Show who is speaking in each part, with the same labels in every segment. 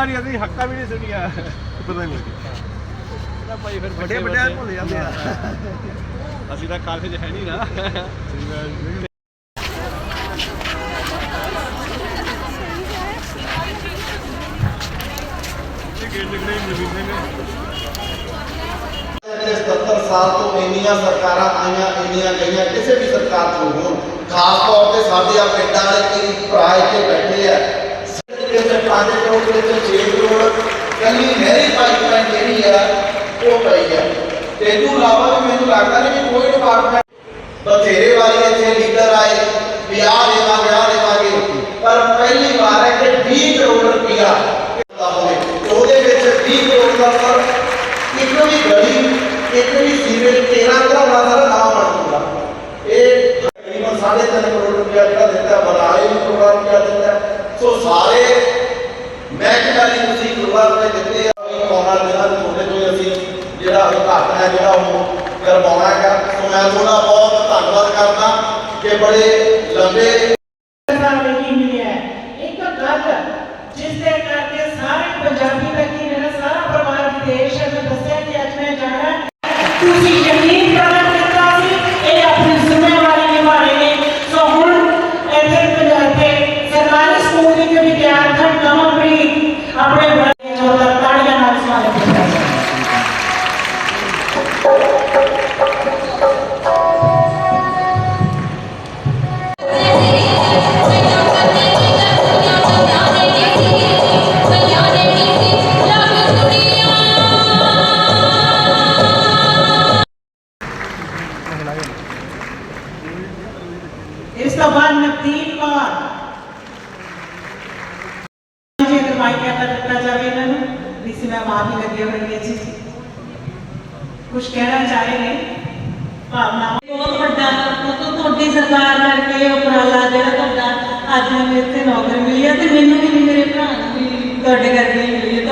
Speaker 1: ਪਤਾ ਨਹੀਂ ਅਸੀਂ ਹੱਕਾ ਵੀ ਨਹੀਂ ਸੁਣੀਆਂ।
Speaker 2: ਪਤਾ ਨਹੀਂ। ਲੱਗਿਆ
Speaker 1: ਇਹਦਾ ਭਾਈ ਫਿਰ
Speaker 2: ਵੱਡੇ ਵੱਡੇ ਭੁੱਲ ਜਾਂਦੇ ਆ।
Speaker 1: ਅਸੀਂ ਤਾਂ ਕਾਲਜ ਹੈ ਨਹੀਂ ਨਾ। ਇਹ ਗੇਟ ਨਿਕਲੇ ਨਵੀਨੇ ਨੇ
Speaker 3: ਪਿਛਲੇ 77 ਸਾਲ ਤੋਂ ਇੰਨੀਆਂ ਸਰਕਾਰਾਂ ਆਈਆਂ ਇੰਨੀਆਂ ਗਈਆਂ ਕਿਸੇ ਵੀ ਸਰਕਾਰ ਤੋਂ ਹੋਣ। ਖਾਸ ਤੌਰ ਤੇ ਸਾਡੇ ਆ ਪਿੰਡਾਂ ਵਾਲੇ ਕਈ ਭਰਾ ਇੱਥੇ ਬੈਠੇ ਆ। ਜਿਹੜੇ ਪੰਜ ਕਰੋੜ ਦੇ 6 ਕਰੋੜ ਕੱਲੀ ਨਹਿਰੀ ਪਾਈਪਲਾਈਨ ਜਿਹੜੀ ਆ, ਉਹ ਪਈ ਆ। ਤੇ ਇਹਨੂੰ ਇਲਾਵਾ ਵੀ ਮੈਨੂੰ ਲੱਗਦਾ ਨਹੀਂ ਕਿ ਕੋਈ ਡਿਪਾਰਟਮੈਂਟ ਬਥੇਰੇ ਵਾਰੀ ਇੱਥੇ ਲੀਡਰ ਆਏ, ਵੀ ਆਹ ਦੇਵਾਂਗੇ ਆਹ ਦੇਵਾਂਗੇ। ਪਰ ਪਹਿਲੀ ਵਾਰ ਹੈ ਕਿ 20 ਕਰੋੜ ਰੁਪਇਆ ਹੋਵੇ। ਉਹਦੇ ਵਿੱਚ 20 ਕਰੋੜ ਦਾ ਸਰ ਇੱਕ ਵੀ ਗਲੀ, ਇੱਕ ਵੀ ਸੀਵਰੇਜ 13 ਘਰਾਂ ਦਾ ਨਾਮ ਬਣ ਇਹ ਤਕਰੀਬਨ 3.5 ਕਰੋੜ ਰੁਪਇਆ ਜਿਹੜਾ ਦਿੱਤਾ ਬਰਾਏ ਵੀ ਕਰੋੜ ਰੁਪਇਆ ਦਿੱਤਾ। ਸੋ ਸਾਰੇ ਮਹਿਕਮੇ ਲਈ ਤੁਸੀਂ ਕਰੋੜ ਰੁਪਏ ਦਿੱਤੇ ਆ ਵੀ ਆਉਣ ਤੁਹਾਡੇ ਤੋਂ ਅਸੀਂ, ਜਿਹੜਾ ਉਦਘਾਟਨ ਹੈ, ਜਿਹੜਾ ਉਹ ਕਰਵਾਉਣਾ ਹੈਗਾ। ਸੋ ਮੈਂ ਤੁਹਾਡਾ ਬਹੁਤ ਧੰਨਵਾਦ ਕਰਦਾ ਕਿ ਬੜੇ ਲੰਬੇ
Speaker 4: ਬਾਅਦ ਨਵਦੀਪ ਕੌਰ ਜੀ ਅਗਰ ਮਾਈਕ ਕਹਿੰਦਾ ਦਿੱਤਾ ਜਾਵੇ ਇਹਨਾਂ ਨੂੰ ਵੀ ਸੀ ਮੈਂ ਮਾਫੀ ਲੱਗੇ ਹੋਏ ਜੀ ਕੁਝ ਕਹਿਣਾ ਚਾਹ ਰਹੇ ਨੇ ਭਾਵਨਾ
Speaker 5: ਬਹੁਤ ਵੱਡਾ ਮਤਲਬ ਤੁਹਾਡੀ ਸਰਕਾਰ ਕਰਕੇ ਇਹ ਉਪਰਾਲਾ ਜਿਹੜਾ ਤੁਹਾਡਾ ਅੱਜ ਮੈਨੂੰ ਇੱਥੇ ਨੌਕਰੀ ਮਿਲੀ ਹੈ ਤੇ ਮੈਨੂੰ ਵੀ ਨਹੀਂ ਮੇਰੇ ਭਰਾ ਨੂੰ ਵੀ ਤੁਹਾਡੇ ਕਰਕੇ ਹੀ ਮਿਲੀ ਹੈ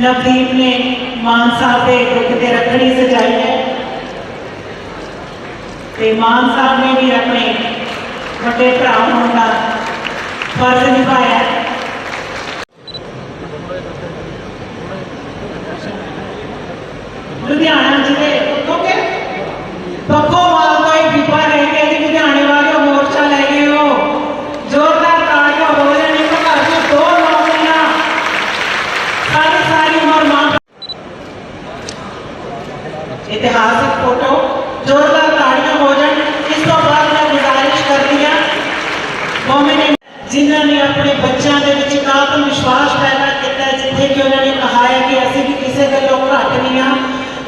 Speaker 4: ਨਵਦੀਪ ਨੇ ਮਾਨ ਸਾਹਿਬ ਦੇ ਰੁੱਖ ਤੇ ਰੱਖੜੀ ਸਜਾਈ ਹੈ। ਤੇ ਮਾਨ ਸਾਹਿਬ ਨੇ ਵੀ ਆਪਣੇ ਵੱਡੇ ਭਰਾ ਹੋਣ ਦਾ ਫਰਜ਼ ਨਿਭਾਇਆ ਲੁਧਿਆਣਾ ਜ਼ਿਲ੍ਹੇ ਉੱਥੋਂ ਕੇ ਬੱਕੋਵਾਲ ਤੋਂ ਹੀ ਬੀਬਾ ਰਹਿ ਕੇ ਜੀ ਲੁਧਿਆਣੇ ਵਾਲੇ ਉਹ ਮੋਰਚਾ ਲੈ ਗਏ ਹੋ ਜ਼ੋਰਦਾਰ ਤਾੜੀਆਂ ਹੋ ਰਹੀਆਂ ਨੇ ਇੱਕ ਘਰ ਚ ਦੋ ਨੌਕਰੀਆਂ ਸਾਰੀ ਸਾਰੀ ਉਮਰ ਮਾਂ ਇਤਿਹਾਸਕ ਫੋਟੋ ਜ਼ੋਰਦਾਰ ਤਾੜੀਆਂ ਹੋ ਜਾਣ ਇਸ ਤੋਂ ਬਾਅਦ ਮੈਂ ਗੁਜ਼ਾਰਿਸ਼ ਕਰਦੀ ਹਾਂ ਮੋਮਿਨ ਜਿਨ੍ਹਾਂ ਨੇ ਆਪਣੇ ਬੱਚਿਆਂ ਦੇ ਵਿੱਚ ਇੱਕ ਆਤਮ ਵਿਸ਼ਵਾਸ ਪੈਦਾ ਕੀਤਾ ਹੈ, ਜਿੱਥੇ ਕਿ ਉਹਨਾਂ ਨੇ ਕਹਾ ਹੈ ਕਿ ਅਸੀਂ ਵੀ ਕਿਸੇ ਦੇ ਲੋਕ ਘੱਟ ਨਹੀਂ ਹਾਂ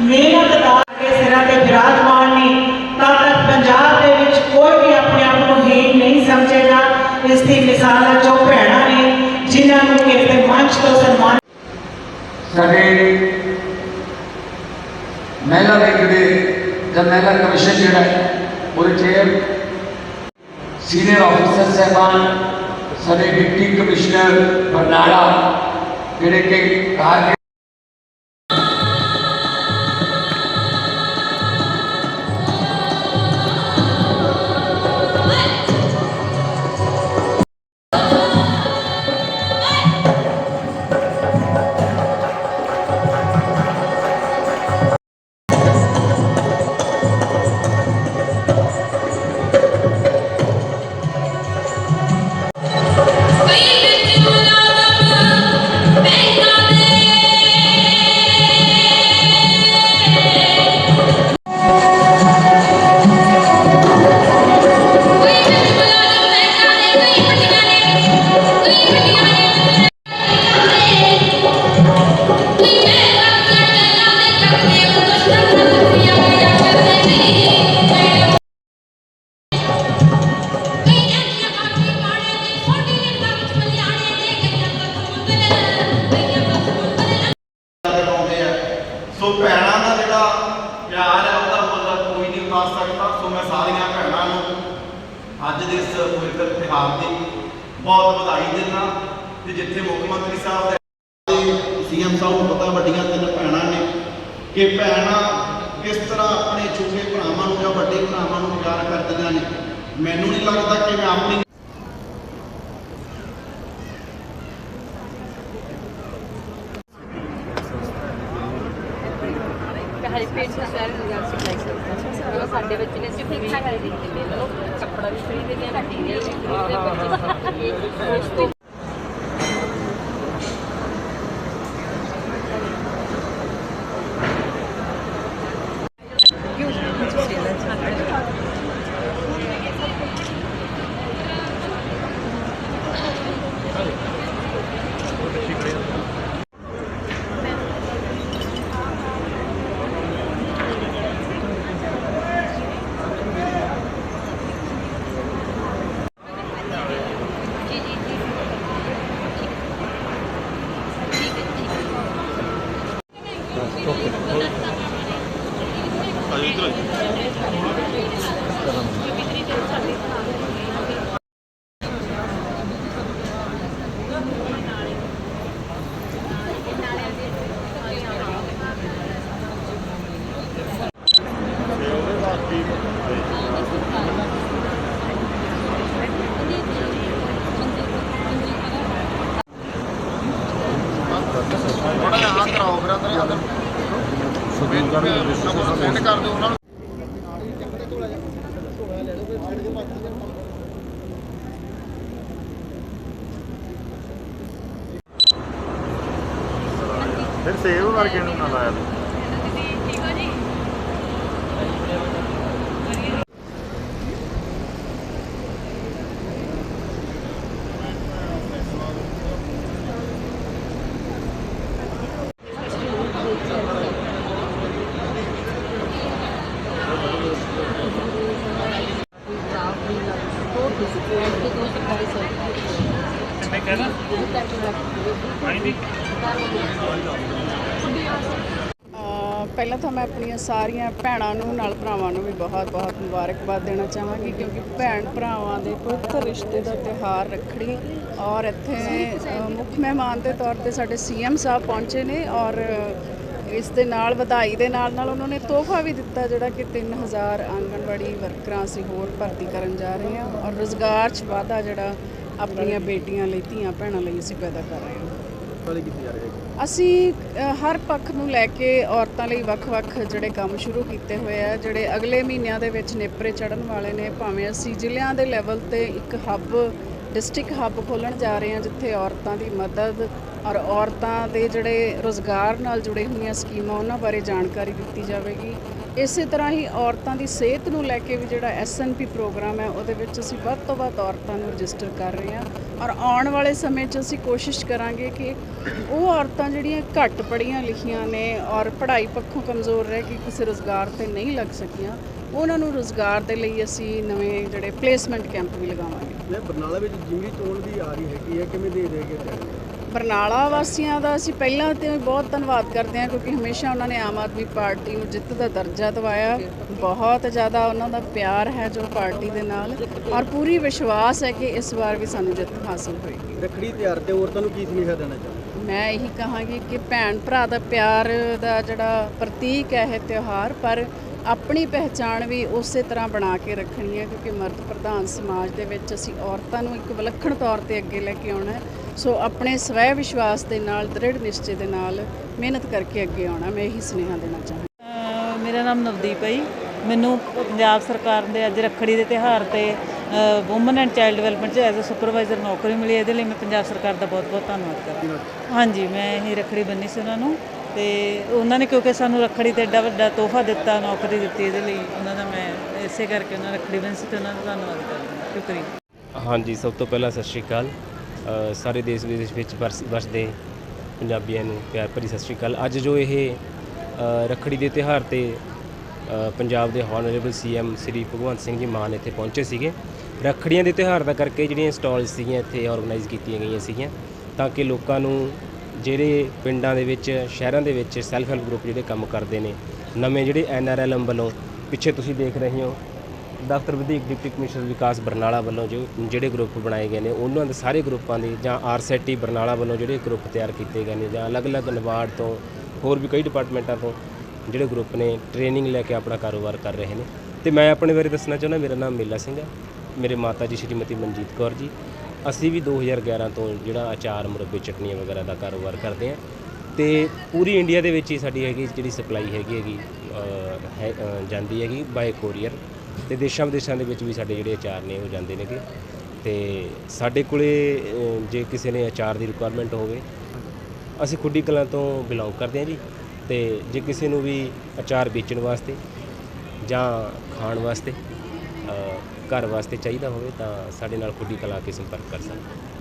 Speaker 4: ਮਿਹਨਤ ਦਾ ਕੇ ਸਿਰਾਂ ਤੇ ਵਿਰਾਜਮਾਨ ਨੇ ਤਦ ਤੱਕ ਪੰਜਾਬ ਦੇ ਵਿੱਚ ਕੋਈ ਵੀ ਆਪਣੇ ਆਪ ਨੂੰ ਹੀਨ ਨਹੀਂ ਸਮਝੇਗਾ ਇਸ ਦੀ ਮਿਸਾਲ ਹੈ ਜੋ ਭੈਣਾਂ ਨੇ ਜਿਨ੍ਹਾਂ ਨੂੰ ਕਿ ਇਸ ਮੰਚ ਤੋਂ ਸਨਮਾਨ
Speaker 6: ਸਾਡੇ ਮਹਿਲਾ ਵਿੰਗ ਦੇ ਜਾਂ ਮਹਿਲਾ ਕਮਿਸ਼ਨ ਜਿਹੜਾ ਹੈ, ਉਹਦੇ ਚੇਅਰ ਸੀਨੀਅਰ ਆਫੀਸਰ ਸਹਿਬਾਨ ਸਾਡੇ ਡਿਪਟੀ ਕਮਿਸ਼ਨਰ ਬਰਨਾਲਾ ਜਿਹੜੇ ਕਿ ਕਾਰਜ ਪਿਆਰ ਹੈ, ਉਹਦਾ ਮੁੱਲ
Speaker 7: ਕੋਈ ਨਹੀਂ ਉਤਾਰ ਸਕਦਾ। ਸੋ ਮੈਂ ਸਾਰੀਆਂ ਭੈਣਾਂ ਨੂੰ
Speaker 3: ਅੱਜ ਦੇ ਇਸ ਪਵਿੱਤਰ ਤਿਹਾਰ ਦੀ ਬਹੁਤ ਵਧਾਈ ਦਿੰਦਾ ਤੇ ਜਿੱਥੇ ਮੁੱਖ ਮੰਤਰੀ ਸਾਹਿਬ ਦੇ ਸੀਐਮ ਸਾਹਿਬ ਨੂੰ ਪਤਾ ਵੱਡੀਆਂ ਤਿੰਨ ਭੈਣਾਂ ਨੇ ਕਿ ਭੈਣਾਂ ਕਿਸ ਤਰ੍ਹਾਂ ਆਪਣੇ ਛੋਟੇ ਭਰਾਵਾਂ ਨੂੰ ਜਾਂ ਵੱਡੇ ਭਰਾਵਾਂ ਨੂੰ ਪਿਆਰ ਕਰਦੀਆਂ ਨੇ। ਮੈਨੂੰ ਨਹੀਂ ਲੱਗਦਾ ਕਿ ਮੈਂ ਆਪਣੀ
Speaker 2: ਹਰੀ ਪੇਟ ਨੂੰ ਸਕਦੇ ਸਾਡੇ ਬੱਚੇ ਨੇ ਸਿਰਫ ਹਰੀ ਦੇ ਲੋ ਕੱਪੜਾ ਵੀ ਫ੍ਰੀ ਦੇ ਦਿਆ ਕੱਟੀ ਦੇ ਉਸ ਤੋਂ
Speaker 1: ਫਿਰ ਸੇਵ ਵਰਗੇ ਨੂੰ। ਨਾ ਲਾਇਆ
Speaker 7: ਅਹ ਪਹਿਲਾਂ ਤਾਂ ਮੈਂ ਆਪਣੀਆਂ ਸਾਰੀਆਂ ਭੈਣਾਂ ਨੂੰ, ਨਾਲ ਭਰਾਵਾਂ ਨੂੰ ਵੀ ਬਹੁਤ-ਬਹੁਤ ਮੁਬਾਰਕਬਾਦ ਦੇਣਾ ਚਾਹਾਂਗੀ ਕਿਉਂਕਿ ਭੈਣ ਭਰਾਵਾਂ ਦੇ ਪਵਿੱਤਰ ਰਿਸ਼ਤੇ ਦਾ ਤਿਉਹਾਰ ਰੱਖੜੀ ਔਰ ਇੱਥੇ ਮੁੱਖ ਮਹਿਮਾਨ ਦੇ ਤੌਰ ਤੇ ਸਾਡੇ ਸੀਐਮ ਸਾਹਿਬ ਪਹੁੰਚੇ ਨੇ ਔਰ ਇਸ ਦੇ ਨਾਲ, ਵਧਾਈ ਦੇ ਨਾਲ ਨਾਲ ਉਹਨਾਂ ਨੇ ਤੋਹਫਾ ਵੀ ਦਿੱਤਾ ਜਿਹੜਾ ਕਿ 3000 ਆਂਗਣਵਾੜੀ ਵਰਕਰਾਂ ਅਸੀਂ ਹੋਰ ਭਰਤੀ ਕਰਨ ਜਾ ਰਹੇ ਹਾਂ ਔਰ ਰੋਜ਼ਗਾਰ 'ਚ ਵਾਧਾ ਜਿਹੜਾ ਆਪਣੀਆਂ ਬੇਟੀਆਂ ਲਈ, ਧੀਆਂ ਭੈਣਾਂ ਲਈ ਅਸੀਂ ਪੈਦਾ ਕਰ ਰਹੇ ਹਾਂ। ਅਸੀਂ ਅ, ਹਰ ਪੱਖ ਨੂੰ ਲੈ ਕੇ ਔਰਤਾਂ ਲਈ ਵੱਖ-ਵੱਖ ਜਿਹੜੇ ਕੰਮ ਸ਼ੁਰੂ ਕੀਤੇ ਹੋਏ ਆ ਜਿਹੜੇ ਅਗਲੇ ਮਹੀਨਿਆਂ ਦੇ ਵਿੱਚ ਨੇਪਰੇ ਚੜਨ ਵਾਲੇ ਨੇ ਭਾਵੇਂ ਅਸੀਂ ਜ਼ਿਲ੍ਹਿਆਂ ਦੇ ਲੈਵਲ ਤੇ ਇੱਕ ਹੱਬ ਡਿਸਟ੍ਰਿਕਟ ਹੱਬ ਖੋਲਣ ਜਾ ਰਹੇ ਹਾਂ ਜਿੱਥੇ ਔਰਤਾਂ ਦੀ ਮਦਦ ਔਰ ਔਰਤਾਂ ਦੇ ਜਿਹੜੇ ਰੋਜ਼ਗਾਰ ਨਾਲ ਜੁੜੇ ਹੋਈਆਂ ਸਕੀਮਾਂ ਉਹਨਾਂ ਬਾਰੇ ਜਾਣਕਾਰੀ ਦਿੱਤੀ ਜਾਵੇਗੀ। ਇਸੇ ਤਰ੍ਹਾਂ ਹੀ ਔਰਤਾਂ ਦੀ ਸਿਹਤ ਨੂੰ ਲੈ ਕੇ ਵੀ ਜਿਹੜਾ ਐਸਐਨਪੀ ਪ੍ਰੋਗਰਾਮ ਹੈ, ਉਹਦੇ ਵਿੱਚ ਅਸੀਂ ਵੱਧ ਤੋਂ ਵੱਧ ਔਰਤਾਂ ਨੂੰ ਰਜਿਸਟਰ ਕਰ ਰਹੇ ਹਾਂ। ਔਰ ਆਉਣ ਵਾਲੇ ਸਮੇਂ 'ਚ ਅਸੀਂ ਕੋਸ਼ਿਸ਼ ਕਰਾਂਗੇ ਕਿ ਉਹ ਔਰਤਾਂ ਜਿਹੜੀਆਂ ਘੱਟ ਪੜ੍ਹੀਆਂ ਲਿਖੀਆਂ ਨੇ ਔਰ ਪੜ੍ਹਾਈ ਪੱਖੋਂ ਕਮਜ਼ੋਰ ਰਹਿ ਕੇ ਕਿਸੇ ਰੋਜ਼ਗਾਰ ਤੇ ਨਹੀਂ ਲੱਗ ਸਕੀਆਂ, ਉਹਨਾਂ ਨੂੰ ਰੋਜ਼ਗਾਰ ਦੇ ਲਈ ਅਸੀਂ ਨਵੇਂ ਜਿਹੜੇ ਪਲੇਸਮੈਂਟ ਕੈਂਪ ਵੀ ਲਗਾਵਾਂਗੇ।
Speaker 1: ਬਰਨਾਲਾ ਵਿੱਚ ਜਿਮਨੀ ਚੋਣ ਵੀ ਆ ਰਹੀ ਹੈਗੀ ਹੈ, ਕਿਵੇਂ ਦੇ ਦੇਗੇ
Speaker 7: ਬਰਨਾਲਾ ਵਾਸੀਆਂ ਦਾ ਅਸੀਂ ਪਹਿਲਾਂ ਤੇ ਬਹੁਤ ਧੰਨਵਾਦ ਕਰਦੇ ਹਾਂ ਕਿਉਂਕਿ ਹਮੇਸ਼ਾ ਉਹਨਾਂ ਨੇ ਆਮ ਆਦਮੀ ਪਾਰਟੀ ਨੂੰ ਜਿੱਤ ਦਾ ਦਰਜਾ ਦਿਵਾਇਆ। ਬਹੁਤ ਜ਼ਿਆਦਾ ਉਹਨਾਂ ਦਾ ਪਿਆਰ ਹੈ ਜੋ ਪਾਰਟੀ ਦੇ ਨਾਲ ਔਰ ਪੂਰੀ ਵਿਸ਼ਵਾਸ ਹੈ ਕਿ ਇਸ ਵਾਰ ਵੀ ਸਾਨੂੰ ਜਿੱਤ ਹਾਸਲ ਹੋਏਗੀ।
Speaker 1: ਰੱਖੜੀ ਤਿਉਹਾਰ ਤੇ ਔਰਤਾਂ ਨੂੰ ਕੀ ਸੁਨੇਹਾ ਦੇਣਾ ਚਾਹੁੰਦੇ
Speaker 7: ਮੈਂ ਇਹੀ ਕਹਾਂਗੀ ਕਿ ਭੈਣ ਭਰਾ ਦਾ ਪਿਆਰ ਦਾ ਜਿਹੜਾ ਪ੍ਰਤੀਕ ਹੈ ਇਹ ਤਿਉਹਾਰ ਪਰ ਆਪਣੀ ਪਹਿਚਾਣ ਵੀ ਉਸੇ ਤਰ੍ਹਾਂ ਬਣਾ ਕੇ ਰੱਖਣੀ ਹੈ ਕਿਉਂਕਿ ਮਰਦ ਪ੍ਰਧਾਨ ਸਮਾਜ ਦੇ ਵਿੱਚ ਅਸੀਂ ਔਰਤਾਂ ਨੂੰ ਇੱਕ ਵਿਲੱਖਣ ਤੌਰ ਤੇ ਅੱਗੇ ਲੈ ਕੇ ਆਉਣਾ ਹੈ। ਸੋ ਆਪਣੇ ਸਵੈ ਵਿਸ਼ਵਾਸ ਦੇ ਨਾਲ ਦ੍ਰਿੜ ਨਿਸ਼ਚੇ ਦੇ ਨਾਲ ਮਿਹਨਤ ਕਰਕੇ ਅੱਗੇ ਆਉਣਾ ਮੈਂ ਇਹੀ ਸੁਨੇਹਾ ਦੇਣਾ
Speaker 5: ਅਹ ਮੇਰਾ ਨਾਮ ਨਵਦੀਪ ਹੈ ਜੀ। ਮੈਨੂੰ ਪੰਜਾਬ ਸਰਕਾਰ ਦੇ ਅੱਜ ਰੱਖੜੀ ਦੇ ਤਿਉਹਾਰ ਤੇ ਔਮਨ ਐਂਡ ਚਾਈਲਡ ਡਿਵੈਲਪਮੈਂਟ 'ਚ ਐਜ਼ ਅ ਸੁਪਰਵਾਈਜ਼ਰ ਨੌਕਰੀ ਮਿਲੀ ਇਹਦੇ ਲਈ ਮੈਂ ਪੰਜਾਬ ਸਰਕਾਰ ਦਾ ਬਹੁਤ-ਬਹੁਤ ਧੰਨਵਾਦ ਕਰਦੀ ਹਾਂ। ਹਾਂਜੀ ਮੈਂ ਇਹ ਰੱਖੜੀ ਬੰਨੀ ਸੀ ਉਹਨਾਂ ਨੂੰ ਤੇ ਉਹਨਾਂ ਨੇ ਕਿਉਂਕਿ ਸਾਨੂੰ ਰੱਖੜੀ ਤੇ ਐਡਾ ਵੱਡਾ ਤੋਹਫਾ ਦਿੱਤਾ ਨੌਕਰੀ ਦਿੱਤੀ ਇਹਦੇ ਲਈ ਉਹਨਾਂ ਦਾ ਮੈਂ ਇਸੇ ਕਰਕੇ ਉਹਨਾਂ ਰੱਖੜੀ ਬੰਨੀ ਸੀ ਤੇ ਉਹਨਾਂ ਦਾ ਧੰਨਵਾਦ ਕਰਦੀ ਹਾਂ। ਸ਼ੁਕਰੀਆ।
Speaker 8: ਹਾਂਜੀ ਸਭ ਤੋਂ ਪਹਿਲਾਂ ਸਤਿ ਸ਼੍ਰੀ ਅਕਾਲ। ਸਾਰੇ ਦੇਸ਼ ਵਿਦੇਸ਼ ਵਿੱਚ ਵਸ- ਵਸਦੇ ਪੰਜਾਬੀਆਂ ਨੂੰ ਪਿਆਰ ਭਰੀ ਸਤਿ ਸ਼੍ਰੀ ਅਕਾਲ। ਅੱਜ ਜੋ ਇਹ ਅ, ਰੱਖੜੀ ਦੇ ਤਿਉਹਾਰ ਤੇ ਅ, ਪੰਜਾਬ ਦੇ ਹਾਨਰੇਬਲ ਸੀਐਮ ਸ੍ਰੀ ਭਗਵੰਤ ਸਿੰਘ ਜੀ ਮਾਨ ਇੱਥੇ ਪਹੁੰਚੇ ਸੀਗੇ। ਰੱਖੜੀਆਂ ਦੇ ਤਿਉਹਾਰ ਦਾ ਕਰਕੇ ਜਿਹੜੀਆਂ ਸਟਾਲਸ ਸੀਗੀਆਂ ਇੱਥੇ ਆਰਗੇਨਾਈਜ਼ ਕੀਤੀਆਂ ਗਈਆਂ ਸੀਗੀਆਂ ਤਾਂ ਕਿ ਲੋਕਾਂ ਨੂੰ ਜਿਹੜੇ ਪਿੰਡਾਂ ਦੇ ਵਿੱਚ ਸ਼ਹਿਰਾਂ ਦੇ ਵਿੱਚ ਸੈਲਫ ਹੈਲਪ ਗਰੁੱਪ ਜਿਹੜੇ ਕੰਮ ਕਰਦੇ ਨੇ ਨਵੇਂ ਜਿਹੜੇ ਐਨਆਰਐਲਐਮ ਵੱਲੋਂ ਪਿੱਛੇ ਤੁਸੀਂ ਦੇਖ ਰਹੇ ਹੋ ਦਫ਼ਤਰ ਵਿਧਾਇਕ ਡਿਪਟੀ ਕਮਿਸ਼ਨਰ ਵਿਕਾਸ ਬਰਨਾਲਾ ਵੱਲੋਂ ਜੋ ਜਿਹੜੇ ਗਰੁੱਪ ਬਣਾਏ ਗਏ ਨੇ, ਉਹਨਾਂ ਦੇ ਸਾਰੇ ਗਰੁੱਪਾਂ ਦੇ ਜਾਂ ਆਰਸੈਟੀ ਬਰਨਾਲਾ ਵੱਲੋਂ ਜਿਹੜੇ ਗਰੁੱਪ ਤਿਆਰ ਕੀਤੇ ਗਏ ਨੇ ਜਾਂ ਅਲੱਗ-ਅਲੱਗ ਨਵਾਰਡ ਤੋਂ ਹੋਰ ਵੀ ਕਈ ਡਿਪਾਰਟਮੈਂਟਾਂ ਤੋਂ ਜਿਹੜੇ ਗਰੁੱਪ ਨੇ ਟ੍ਰੇਨਿੰਗ ਲੈ ਕੇ ਆਪਣਾ ਕਾਰੋਬਾਰ ਕਰ ਰਹੇ ਨੇ। ਤੇ ਮੈਂ ਆਪਣੇ ਬਾਰੇ ਦੱਸਣਾ ਚਾਹੁੰਦਾ, ਮੇਰਾ ਨਾਮ ਮੇਲਾ ਸਿੰਘ ਹੈ। ਮੇਰੇ ਮਾਤਾ ਜੀ ਸ਼੍ਰੀਮਤੀ ਮਨਜੀਤ ਕੌਰ ਜੀ। ਅਸੀਂ ਵੀ 2011 ਤੋਂ ਜਿਹੜਾ ਆਚਾਰ ਮੁਰੱਬੇ, ਚਟਨੀਆਂ ਵਗੈਰਾ ਦਾ ਕਾਰੋਬਾਰ ਕਰਦੇ ਹਾਂ। ਤੇ ਪੂਰੀ ਇੰਡੀਆ ਦੇ ਵਿੱਚ ਹੀ ਸਾਡੀ ਹੈਗੀ ਜਿਹੜੀ ਸਪਲਾਈ ਹੈਗੀ ਹੈਗੀ ਹੈ ਜਾਂਦੀ ਹੈਗੀ ਬਾਈ ਕੋਰੀਅਰ ਤੇ ਦੇਸ਼ਾਂ ਵਿਦੇਸ਼ਾਂ ਦੇ ਵਿੱਚ ਵੀ ਸਾਡੇ ਜਿਹੜੇ ਅਚਾਰ ਨੇ ਉਹ ਜਾਂਦੇ ਨੇਗੇ। ਤੇ ਸਾਡੇ ਕੋਲੇ ਅਹ, ਜੇ ਕਿਸੇ ਨੇ ਅਚਾਰ ਦੀ ਰਿਕੁਆਇਰਮੈਂਟ ਹੋਵੇ ਅਸੀਂ ਖੁੱਡੀ ਕਲਾਂ ਤੋਂ ਬਿਲੋਂਗ ਕਰਦੇ ਹਾਂ ਜੀ। ਤੇ ਜੇ ਕਿਸੇ ਨੂੰ ਵੀ ਅਚਾਰ ਵੇਚਣ ਵਾਸਤੇ ਜਾਂ ਖਾਣ ਵਾਸਤੇ ਅਹ, ਘਰ ਵਾਸਤੇ ਚਾਹੀਦਾ ਹੋਵੇ ਤਾਂ ਸਾਡੇ ਨਾਲ ਖੁੱਡੀ ਕਲਾਂ ਆ ਕੇ ਸੰਪਰਕ ਕਰ ਸਕਦਾ